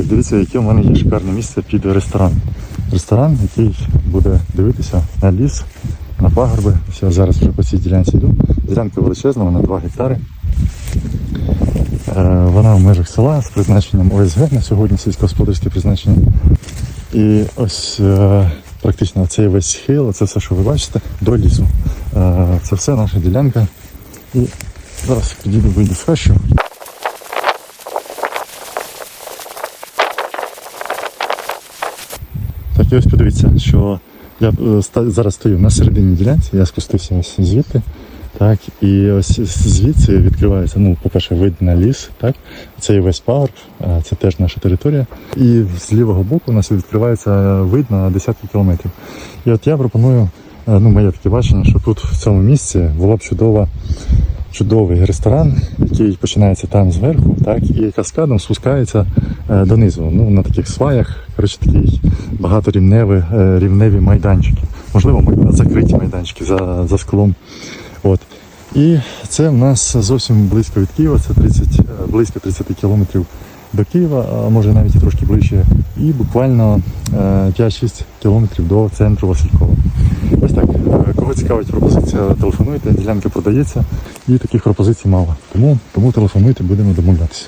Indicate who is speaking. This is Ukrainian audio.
Speaker 1: Так, дивіться, яке в мене є шикарне місце під ресторан. Ресторан, який буде дивитися на ліс, на пагорби. Все, зараз вже по цій ділянці йду. Ділянка величезна, вона 2 гектари. Е, Вона в межах села з призначенням ОСГ на сьогодні сільськогосподарське призначення. І ось е, практично цей весь схил, це все, що ви бачите, до лісу. Е, Це все наша ділянка. І зараз підійду вийду з хащу. Так, і ось подивіться, що я е, зараз стою на середині ділянці, я спустився ось звідти. Так, і ось звідси відкривається, ну, по-перше, вид на ліс, так? Це і весь парк, це теж наша територія. І з лівого боку у нас відкривається вид на десятки кілометрів. І от я пропоную, е, ну, моє таке бачення, що тут в цьому місці була б чудова, чудовий ресторан, який починається там зверху, так, і каскадом спускається донизу. Ну, на таких сваях, коротше, такий багаторівневі е, рівневі майданчики. Можливо, закриті майданчики за, за склом. От. І це в нас зовсім близько від Києва, це 30, е, близько 30 кілометрів до Києва, а може навіть трошки ближче, і буквально е, 5-6 кілометрів до центру Василькова. Ось так. Е, Кого цікавить пропозиція, телефонуйте, ділянка продається, і таких пропозицій мало. Тому, тому телефонуйте, будемо домовлятися.